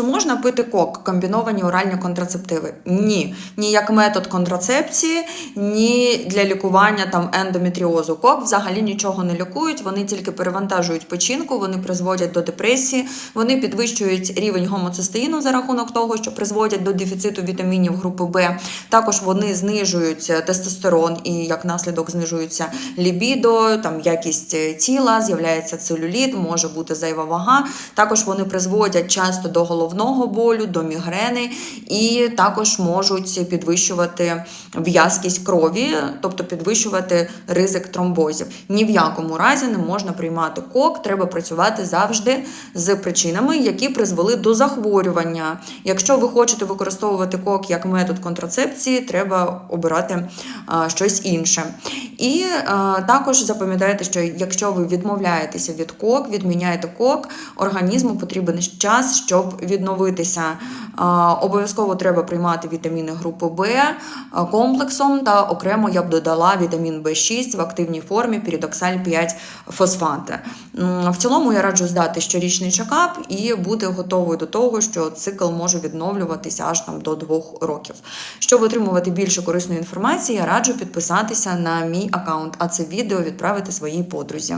Чи можна пити кок, комбіновані оральні контрацептиви? Ні. Ні як метод контрацепції, ні для лікування там ендометріозу. Кок взагалі нічого не лікують, вони тільки перевантажують печінку, вони призводять до депресії, вони підвищують рівень гомоцистеїну за рахунок того, що призводять до дефіциту вітамінів групи Б. Також вони знижують е, тестостерон і як наслідок знижується лібідо, там якість е, тіла, з'являється целюліт, може бути зайва вага. Також вони призводять часто до головного болю, до мігрени і також можуть підвищувати в'язкість крові, тобто підвищувати ризик тромбозів. Ні в якому разі не можна приймати кок, треба працювати завжди з причинами, які призвели до захворювання. Якщо ви хочете використовувати кок як метод контрацепції, треба обирати щось інше. І а, також запам'ятайте, що якщо ви відмовляєтеся від кок, відміняєте кок, організму потрібен час, щоб відновитися. Обов'язково треба приймати вітаміни групи Б комплексом та окремо я б додала вітамін В6 в активній формі пірідоксаль 5 фосфати. В цілому я раджу здати щорічний чекап і бути готовою до того, що цикл може відновлюватися аж там до двох років. Щоб отримувати більше корисної інформації, я раджу підписатися на мій аккаунт, а це відео відправити своїй подрузі.